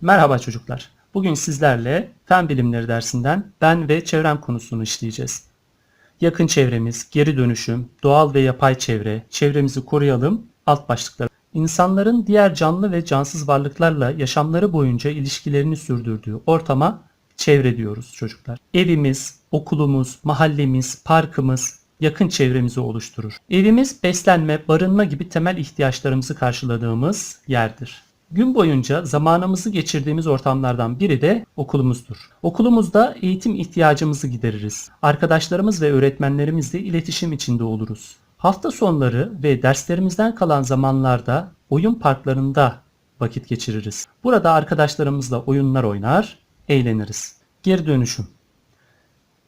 Merhaba çocuklar. Bugün sizlerle Fen Bilimleri dersinden ben ve çevrem konusunu işleyeceğiz. Yakın çevremiz, geri dönüşüm, doğal ve yapay çevre, çevremizi koruyalım alt başlıklar. İnsanların diğer canlı ve cansız varlıklarla yaşamları boyunca ilişkilerini sürdürdüğü ortama çevre diyoruz çocuklar. Evimiz, okulumuz, mahallemiz, parkımız, yakın çevremizi oluşturur. Evimiz beslenme, barınma gibi temel ihtiyaçlarımızı karşıladığımız yerdir. Gün boyunca zamanımızı geçirdiğimiz ortamlardan biri de okulumuzdur. Okulumuzda eğitim ihtiyacımızı gideririz. Arkadaşlarımız ve öğretmenlerimizle iletişim içinde oluruz. Hafta sonları ve derslerimizden kalan zamanlarda oyun parklarında vakit geçiririz. Burada arkadaşlarımızla oyunlar oynar, eğleniriz. Geri dönüşüm.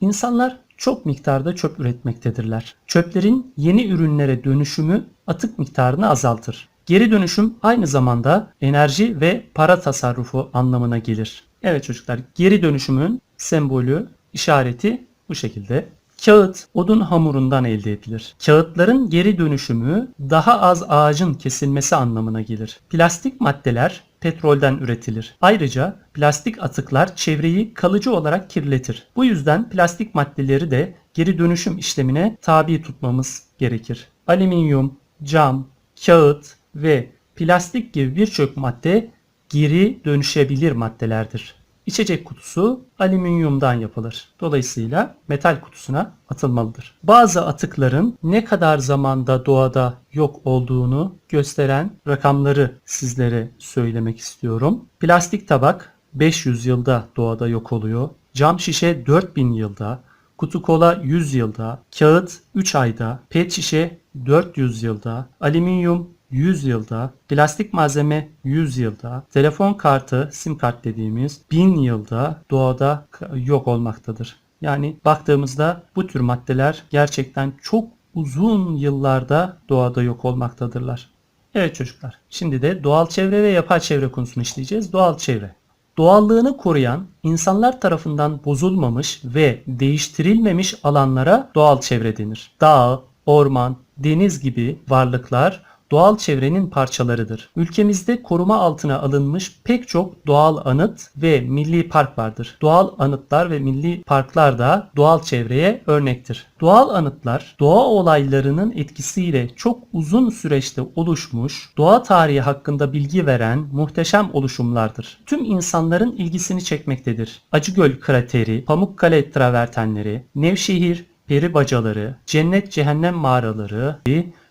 İnsanlar çok miktarda çöp üretmektedirler. Çöplerin yeni ürünlere dönüşümü atık miktarını azaltır. Geri dönüşüm aynı zamanda enerji ve para tasarrufu anlamına gelir. Evet çocuklar, geri dönüşümün sembolü, işareti bu şekilde. Kağıt odun hamurundan elde edilir. Kağıtların geri dönüşümü daha az ağacın kesilmesi anlamına gelir. Plastik maddeler petrolden üretilir. Ayrıca plastik atıklar çevreyi kalıcı olarak kirletir. Bu yüzden plastik maddeleri de geri dönüşüm işlemine tabi tutmamız gerekir. Alüminyum, cam, kağıt ve plastik gibi birçok madde geri dönüşebilir maddelerdir. İçecek kutusu alüminyumdan yapılır. Dolayısıyla metal kutusuna atılmalıdır. Bazı atıkların ne kadar zamanda doğada yok olduğunu gösteren rakamları sizlere söylemek istiyorum. Plastik tabak 500 yılda doğada yok oluyor. Cam şişe 4000 yılda, kutu kola 100 yılda, kağıt 3 ayda, pet şişe 400 yılda, alüminyum 100 yılda, plastik malzeme 100 yılda, telefon kartı, sim kart dediğimiz 1000 yılda doğada yok olmaktadır. Yani baktığımızda bu tür maddeler gerçekten çok uzun yıllarda doğada yok olmaktadırlar. Evet çocuklar, şimdi de doğal çevre ve yapay çevre konusunu işleyeceğiz. Doğal çevre. Doğallığını koruyan, insanlar tarafından bozulmamış ve değiştirilmemiş alanlara doğal çevre denir. Dağ, orman, deniz gibi varlıklar doğal çevrenin parçalarıdır. Ülkemizde koruma altına alınmış pek çok doğal anıt ve milli park vardır. Doğal anıtlar ve milli parklar da doğal çevreye örnektir. Doğal anıtlar doğa olaylarının etkisiyle çok uzun süreçte oluşmuş, doğa tarihi hakkında bilgi veren muhteşem oluşumlardır. Tüm insanların ilgisini çekmektedir. Acıgöl krateri, Pamukkale travertenleri, Nevşehir peri bacaları, cennet cehennem mağaraları,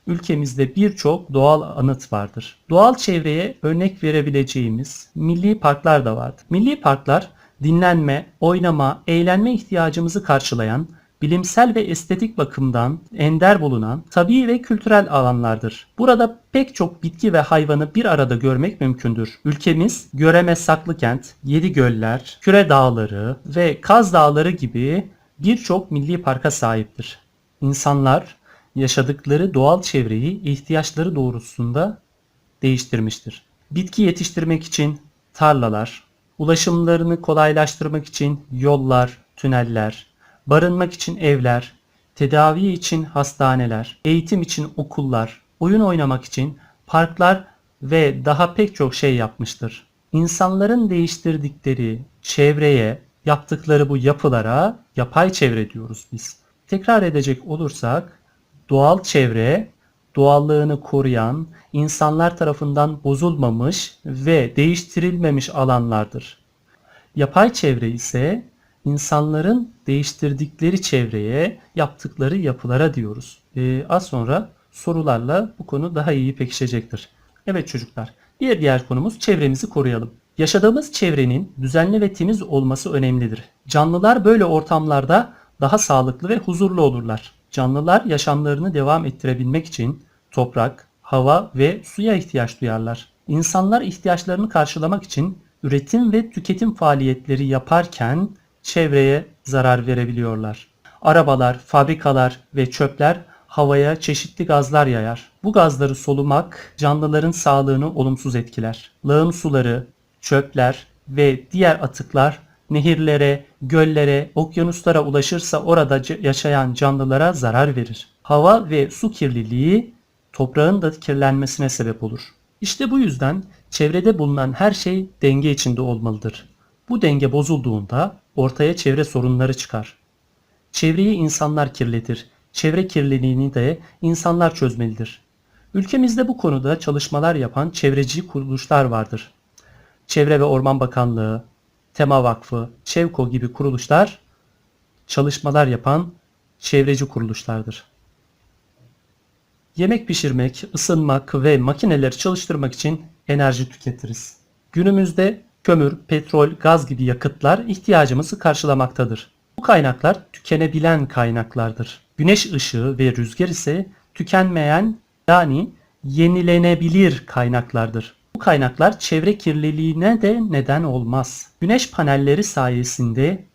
ülkemizde birçok doğal anıt vardır. Doğal çevreye örnek verebileceğimiz milli parklar da vardır. Milli parklar dinlenme, oynama, eğlenme ihtiyacımızı karşılayan, bilimsel ve estetik bakımdan ender bulunan tabii ve kültürel alanlardır. Burada pek çok bitki ve hayvanı bir arada görmek mümkündür. Ülkemiz Göreme Saklıkent, Yedi Göller, Küre Dağları ve Kaz Dağları gibi birçok milli parka sahiptir. İnsanlar yaşadıkları doğal çevreyi ihtiyaçları doğrultusunda değiştirmiştir. Bitki yetiştirmek için tarlalar, ulaşımlarını kolaylaştırmak için yollar, tüneller, barınmak için evler, tedavi için hastaneler, eğitim için okullar, oyun oynamak için parklar ve daha pek çok şey yapmıştır. İnsanların değiştirdikleri çevreye, yaptıkları bu yapılara yapay çevre diyoruz biz. Tekrar edecek olursak doğal çevre doğallığını koruyan, insanlar tarafından bozulmamış ve değiştirilmemiş alanlardır. Yapay çevre ise insanların değiştirdikleri çevreye, yaptıkları yapılara diyoruz. Ee, az sonra sorularla bu konu daha iyi pekişecektir. Evet çocuklar, bir diğer konumuz çevremizi koruyalım. Yaşadığımız çevrenin düzenli ve temiz olması önemlidir. Canlılar böyle ortamlarda daha sağlıklı ve huzurlu olurlar. Canlılar yaşamlarını devam ettirebilmek için toprak, hava ve suya ihtiyaç duyarlar. İnsanlar ihtiyaçlarını karşılamak için üretim ve tüketim faaliyetleri yaparken çevreye zarar verebiliyorlar. Arabalar, fabrikalar ve çöpler havaya çeşitli gazlar yayar. Bu gazları solumak canlıların sağlığını olumsuz etkiler. Lağım suları, çöpler ve diğer atıklar nehirlere, göllere, okyanuslara ulaşırsa orada yaşayan canlılara zarar verir. Hava ve su kirliliği toprağın da kirlenmesine sebep olur. İşte bu yüzden Çevrede bulunan her şey denge içinde olmalıdır. Bu denge bozulduğunda ortaya çevre sorunları çıkar. Çevreyi insanlar kirletir. Çevre kirliliğini de insanlar çözmelidir. Ülkemizde bu konuda çalışmalar yapan çevreci kuruluşlar vardır. Çevre ve Orman Bakanlığı, Tema Vakfı, Çevko gibi kuruluşlar çalışmalar yapan çevreci kuruluşlardır. Yemek pişirmek, ısınmak ve makineleri çalıştırmak için enerji tüketiriz. Günümüzde kömür, petrol, gaz gibi yakıtlar ihtiyacımızı karşılamaktadır. Bu kaynaklar tükenebilen kaynaklardır. Güneş ışığı ve rüzgar ise tükenmeyen yani yenilenebilir kaynaklardır. Bu kaynaklar çevre kirliliğine de neden olmaz. Güneş panelleri sayesinde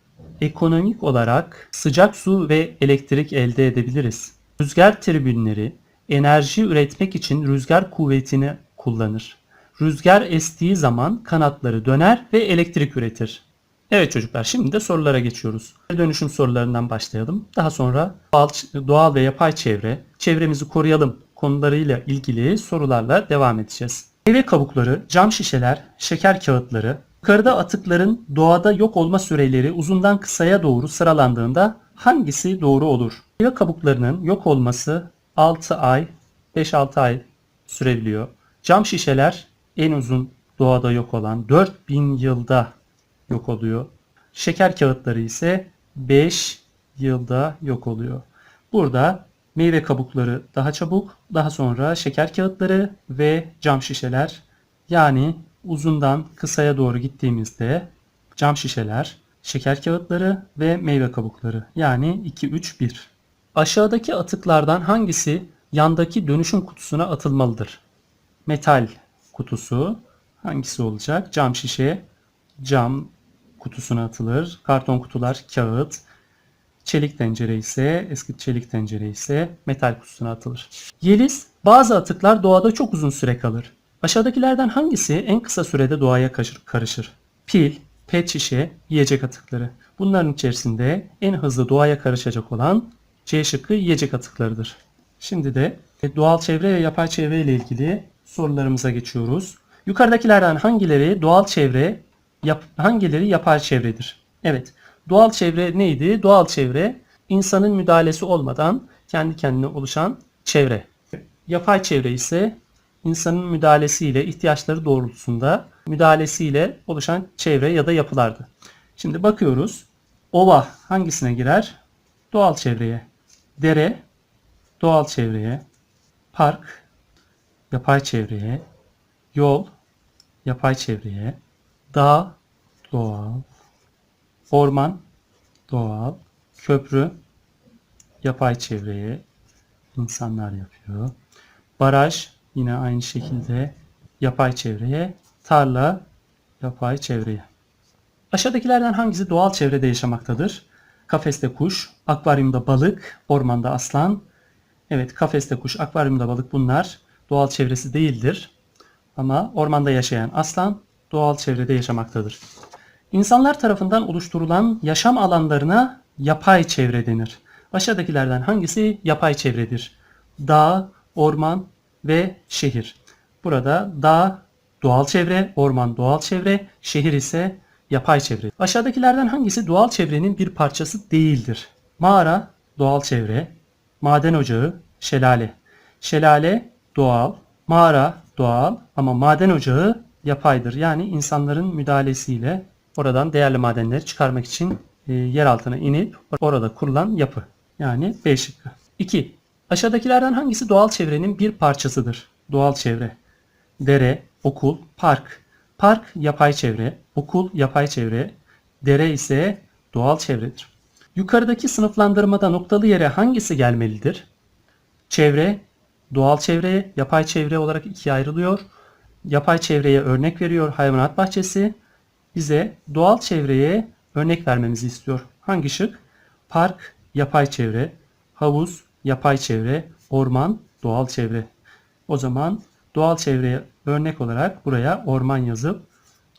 ekonomik olarak sıcak su ve elektrik elde edebiliriz. Rüzgar tribünleri enerji üretmek için rüzgar kuvvetini kullanır. Rüzgar estiği zaman kanatları döner ve elektrik üretir. Evet çocuklar şimdi de sorulara geçiyoruz. Dönüşüm sorularından başlayalım. Daha sonra doğal, doğal ve yapay çevre, çevremizi koruyalım konularıyla ilgili sorularla devam edeceğiz. Meyve kabukları, cam şişeler, şeker kağıtları, yukarıda atıkların doğada yok olma süreleri uzundan kısaya doğru sıralandığında hangisi doğru olur? Meyve kabuklarının yok olması 6 ay, 5-6 ay sürebiliyor. Cam şişeler en uzun doğada yok olan 4000 yılda yok oluyor. Şeker kağıtları ise 5 yılda yok oluyor. Burada meyve kabukları daha çabuk, daha sonra şeker kağıtları ve cam şişeler yani uzundan kısaya doğru gittiğimizde cam şişeler, şeker kağıtları ve meyve kabukları yani 2 3 1. Aşağıdaki atıklardan hangisi yandaki dönüşüm kutusuna atılmalıdır? Metal kutusu hangisi olacak? Cam şişe, cam kutusuna atılır. Karton kutular kağıt. Çelik tencere ise eski çelik tencere ise metal kutusuna atılır. Yeliz bazı atıklar doğada çok uzun süre kalır. Aşağıdakilerden hangisi en kısa sürede doğaya karışır? Pil, pet şişe, yiyecek atıkları. Bunların içerisinde en hızlı doğaya karışacak olan C şıkkı yiyecek atıklarıdır. Şimdi de doğal çevre ve yapay çevre ile ilgili sorularımıza geçiyoruz. Yukarıdakilerden hangileri doğal çevre, yap, hangileri yapay çevredir? Evet, doğal çevre neydi? Doğal çevre insanın müdahalesi olmadan kendi kendine oluşan çevre. Yapay çevre ise insanın müdahalesiyle ihtiyaçları doğrultusunda müdahalesiyle oluşan çevre ya da yapılardı. Şimdi bakıyoruz. Ova hangisine girer? Doğal çevreye. Dere doğal çevreye. Park yapay çevreye. Yol yapay çevreye. Dağ doğal. Orman doğal. Köprü yapay çevreye insanlar yapıyor. Baraj yine aynı şekilde yapay çevreye. Tarla yapay çevreye. Aşağıdakilerden hangisi doğal çevrede yaşamaktadır? Kafeste kuş, akvaryumda balık, ormanda aslan. Evet kafeste kuş, akvaryumda balık bunlar doğal çevresi değildir. Ama ormanda yaşayan aslan doğal çevrede yaşamaktadır. İnsanlar tarafından oluşturulan yaşam alanlarına yapay çevre denir. Aşağıdakilerden hangisi yapay çevredir? Dağ, orman ve şehir. Burada dağ doğal çevre, orman doğal çevre, şehir ise yapay çevre. Aşağıdakilerden hangisi doğal çevrenin bir parçası değildir? Mağara doğal çevre, maden ocağı, şelale. Şelale doğal, mağara doğal ama maden ocağı yapaydır. Yani insanların müdahalesiyle oradan değerli madenleri çıkarmak için e, yer altına inip orada kurulan yapı. Yani B şıkkı. 2. Aşağıdakilerden hangisi doğal çevrenin bir parçasıdır? Doğal çevre. Dere, okul, park. Park yapay çevre, okul yapay çevre, dere ise doğal çevredir. Yukarıdaki sınıflandırmada noktalı yere hangisi gelmelidir? Çevre, doğal çevre, yapay çevre olarak ikiye ayrılıyor. Yapay çevreye örnek veriyor hayvanat bahçesi. Bize doğal çevreye örnek vermemizi istiyor. Hangi şık? Park, yapay çevre, havuz, yapay çevre, orman, doğal çevre. O zaman doğal çevreye örnek olarak buraya orman yazıp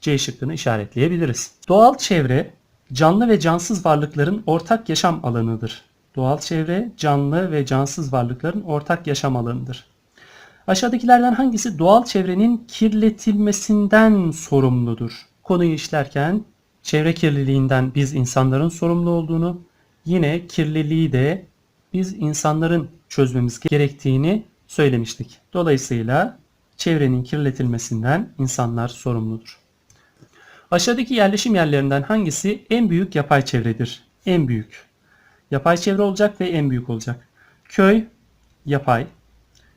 C şıkkını işaretleyebiliriz. Doğal çevre canlı ve cansız varlıkların ortak yaşam alanıdır. Doğal çevre canlı ve cansız varlıkların ortak yaşam alanıdır. Aşağıdakilerden hangisi doğal çevrenin kirletilmesinden sorumludur? Konuyu işlerken çevre kirliliğinden biz insanların sorumlu olduğunu, yine kirliliği de biz insanların çözmemiz gerektiğini söylemiştik. Dolayısıyla çevrenin kirletilmesinden insanlar sorumludur. Aşağıdaki yerleşim yerlerinden hangisi en büyük yapay çevredir? En büyük. Yapay çevre olacak ve en büyük olacak. Köy, yapay.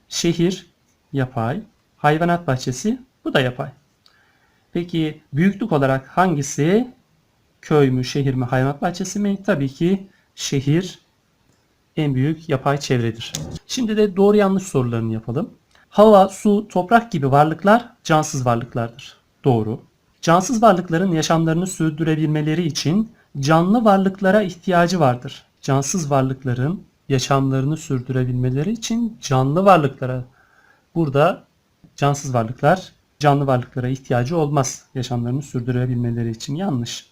Şehir, yapay. Hayvanat bahçesi, bu da yapay. Peki büyüklük olarak hangisi? Köy mü, şehir mi, hayvanat bahçesi mi? Tabii ki şehir en büyük yapay çevredir. Şimdi de doğru yanlış sorularını yapalım. Hava, su, toprak gibi varlıklar cansız varlıklardır. Doğru. Cansız varlıkların yaşamlarını sürdürebilmeleri için canlı varlıklara ihtiyacı vardır. Cansız varlıkların yaşamlarını sürdürebilmeleri için canlı varlıklara burada cansız varlıklar canlı varlıklara ihtiyacı olmaz yaşamlarını sürdürebilmeleri için yanlış.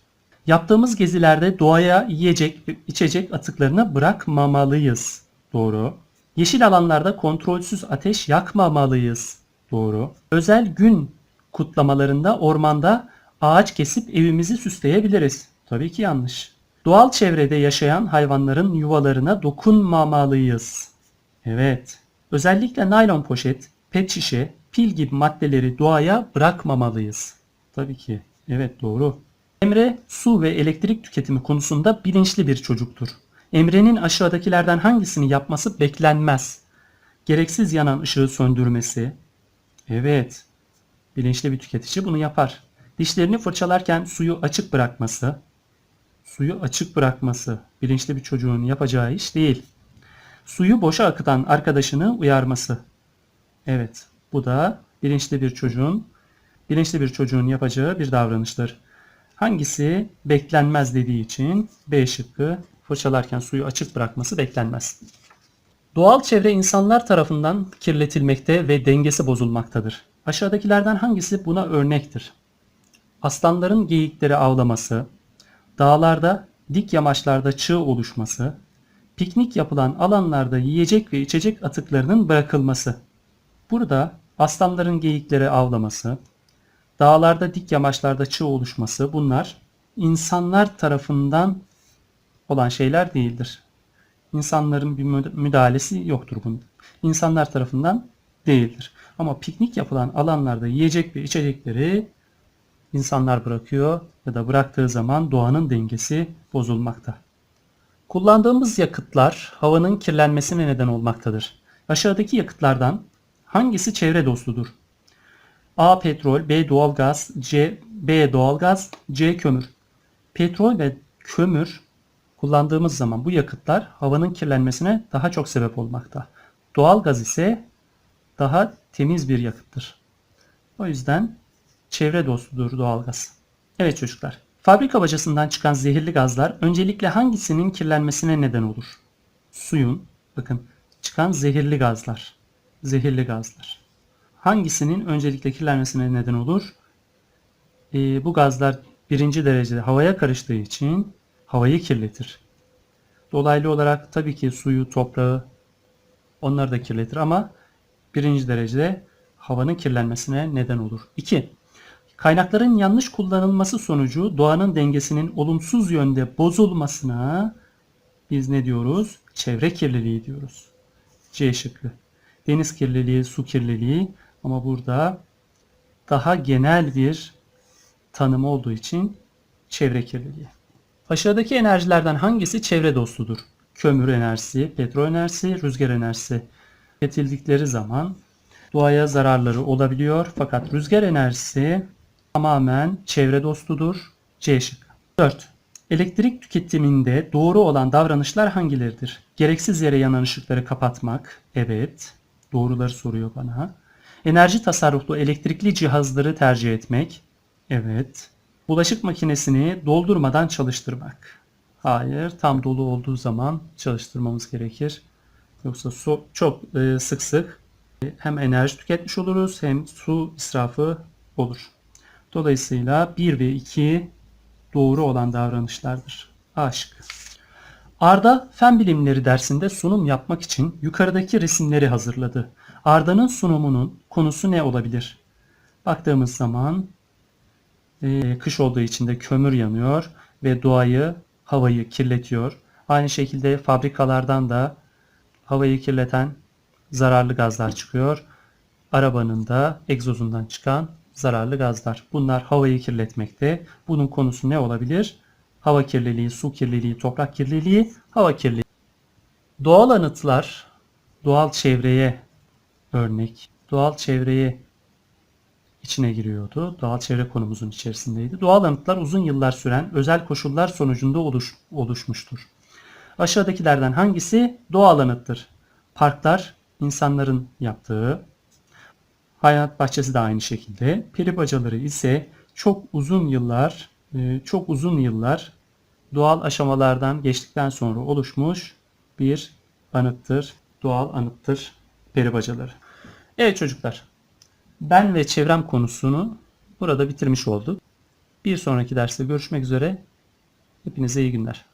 Yaptığımız gezilerde doğaya yiyecek içecek atıklarını bırakmamalıyız. Doğru. Yeşil alanlarda kontrolsüz ateş yakmamalıyız. Doğru. Özel gün kutlamalarında ormanda ağaç kesip evimizi süsleyebiliriz. Tabii ki yanlış. Doğal çevrede yaşayan hayvanların yuvalarına dokunmamalıyız. Evet. Özellikle naylon poşet, pet şişe, pil gibi maddeleri doğaya bırakmamalıyız. Tabii ki. Evet doğru. Emre su ve elektrik tüketimi konusunda bilinçli bir çocuktur. Emre'nin aşağıdakilerden hangisini yapması beklenmez? Gereksiz yanan ışığı söndürmesi. Evet. Bilinçli bir tüketici bunu yapar. Dişlerini fırçalarken suyu açık bırakması. Suyu açık bırakması bilinçli bir çocuğun yapacağı iş değil. Suyu boşa akıtan arkadaşını uyarması. Evet, bu da bilinçli bir çocuğun bilinçli bir çocuğun yapacağı bir davranıştır. Hangisi beklenmez dediği için B şıkkı fırçalarken suyu açık bırakması beklenmez. Doğal çevre insanlar tarafından kirletilmekte ve dengesi bozulmaktadır. Aşağıdakilerden hangisi buna örnektir? Aslanların geyikleri avlaması, dağlarda dik yamaçlarda çığ oluşması, piknik yapılan alanlarda yiyecek ve içecek atıklarının bırakılması. Burada aslanların geyikleri avlaması, dağlarda dik yamaçlarda çığ oluşması bunlar insanlar tarafından olan şeyler değildir. İnsanların bir müdahalesi yoktur bunun. İnsanlar tarafından değildir. Ama piknik yapılan alanlarda yiyecek ve içecekleri insanlar bırakıyor ya da bıraktığı zaman doğanın dengesi bozulmakta. Kullandığımız yakıtlar havanın kirlenmesine neden olmaktadır. Aşağıdaki yakıtlardan hangisi çevre dostudur? A. Petrol, B. Doğalgaz, C. B. Doğalgaz, C. Kömür. Petrol ve kömür kullandığımız zaman bu yakıtlar havanın kirlenmesine daha çok sebep olmakta. Doğalgaz ise daha temiz bir yakıttır. O yüzden çevre dostudur doğalgaz. Evet çocuklar. Fabrika bacasından çıkan zehirli gazlar öncelikle hangisinin kirlenmesine neden olur? Suyun, bakın çıkan zehirli gazlar. Zehirli gazlar. Hangisinin öncelikle kirlenmesine neden olur? Ee, bu gazlar birinci derecede havaya karıştığı için havayı kirletir. Dolaylı olarak tabii ki suyu, toprağı onları da kirletir ama birinci derecede havanın kirlenmesine neden olur. 2. Kaynakların yanlış kullanılması sonucu doğanın dengesinin olumsuz yönde bozulmasına biz ne diyoruz? Çevre kirliliği diyoruz. C şıkkı. Deniz kirliliği, su kirliliği ama burada daha genel bir tanım olduğu için çevre kirliliği. Aşağıdaki enerjilerden hangisi çevre dostudur? Kömür enerjisi, petrol enerjisi, rüzgar enerjisi tüketildikleri zaman doğaya zararları olabiliyor. Fakat rüzgar enerjisi tamamen çevre dostudur. C şıkkı. 4. Elektrik tüketiminde doğru olan davranışlar hangileridir? Gereksiz yere yanan ışıkları kapatmak. Evet. Doğruları soruyor bana. Enerji tasarruflu elektrikli cihazları tercih etmek. Evet. Bulaşık makinesini doldurmadan çalıştırmak. Hayır, tam dolu olduğu zaman çalıştırmamız gerekir. Yoksa su çok e, sık sık hem enerji tüketmiş oluruz hem su israfı olur. Dolayısıyla 1 ve 2 doğru olan davranışlardır. A şıkkı. Arda fen bilimleri dersinde sunum yapmak için yukarıdaki resimleri hazırladı. Arda'nın sunumunun konusu ne olabilir? Baktığımız zaman e, kış olduğu için de kömür yanıyor ve doğayı, havayı kirletiyor. Aynı şekilde fabrikalardan da havayı kirleten zararlı gazlar çıkıyor. Arabanın da egzozundan çıkan zararlı gazlar. Bunlar havayı kirletmekte. Bunun konusu ne olabilir? Hava kirliliği, su kirliliği, toprak kirliliği, hava kirliliği. Doğal anıtlar, doğal çevreye örnek, doğal çevreye içine giriyordu. Doğal çevre konumuzun içerisindeydi. Doğal anıtlar uzun yıllar süren özel koşullar sonucunda oluş, oluşmuştur. Aşağıdakilerden hangisi doğal anıttır? Parklar insanların yaptığı, hayvanat bahçesi de aynı şekilde. Peri bacaları ise çok uzun yıllar, çok uzun yıllar doğal aşamalardan geçtikten sonra oluşmuş bir anıttır. Doğal anıttır peri bacaları. Evet çocuklar, ben ve çevrem konusunu burada bitirmiş olduk. Bir sonraki derste görüşmek üzere. Hepinize iyi günler.